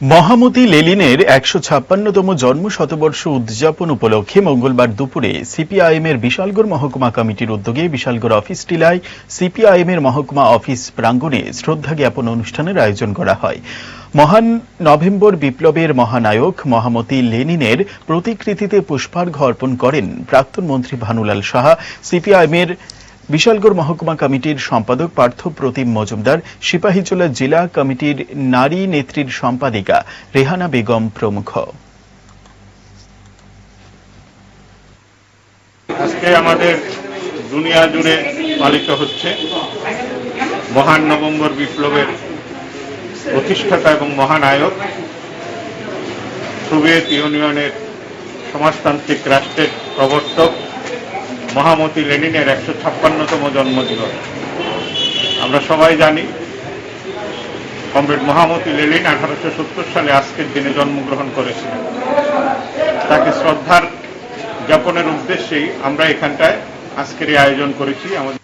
মহামতি লেলিনের একশো ছাপ্পান্নতম জন্ম শতবর্ষ উদযাপন উপলক্ষে মঙ্গলবার দুপুরে সিপিআইএম এর বিশালগড় মহকুমা কমিটির উদ্যোগে বিশালগড় অফিস টিলায় সিপিআইএম এর মহকুমা অফিস প্রাঙ্গণে শ্রদ্ধা জ্ঞাপন অনুষ্ঠানের আয়োজন করা হয়। মহান নভেম্বর বিপ্লবের মহানায়ক মহামতি লেনিনের প্রতিকৃতিতে পুষ্পার্ঘ অর্পণ করেন প্রাক্তন মন্ত্রী ভানুলাল সাহা। সিপিআইএম এর বিশালগড় মহকুমা কমিটির সম্পাদক পার্থ প্রতিম মজুমদার সিপাহীজলা জেলা কমিটির নারী নেত্রীর সম্পাদিকা রেহানা বেগম প্রমুখ। আজকে আমাদের দুনিয়া জুড়ে পালিত হচ্ছে মহান নভেম্বর বিপ্লবের প্রতিষ্ঠাতা এবং মহানায়ক সোভিয়েত ইউনিয়নের সমাজতান্ত্রিক রাষ্ট্রের প্রবর্তক মহামতি লেনিনের একশো ছাপ্পান্নতম জন্মদিবস। আমরা সবাই জানি, কমরেড মহামতি লেনিন আঠারোশো সত্তর সালে আজকের দিনে জন্মগ্রহণ করেছিলেন। তাকে শ্রদ্ধার জ্ঞাপনের উদ্দেশ্যেই আমরা এখানটায় আজকের এই আয়োজন করেছি। আমাদের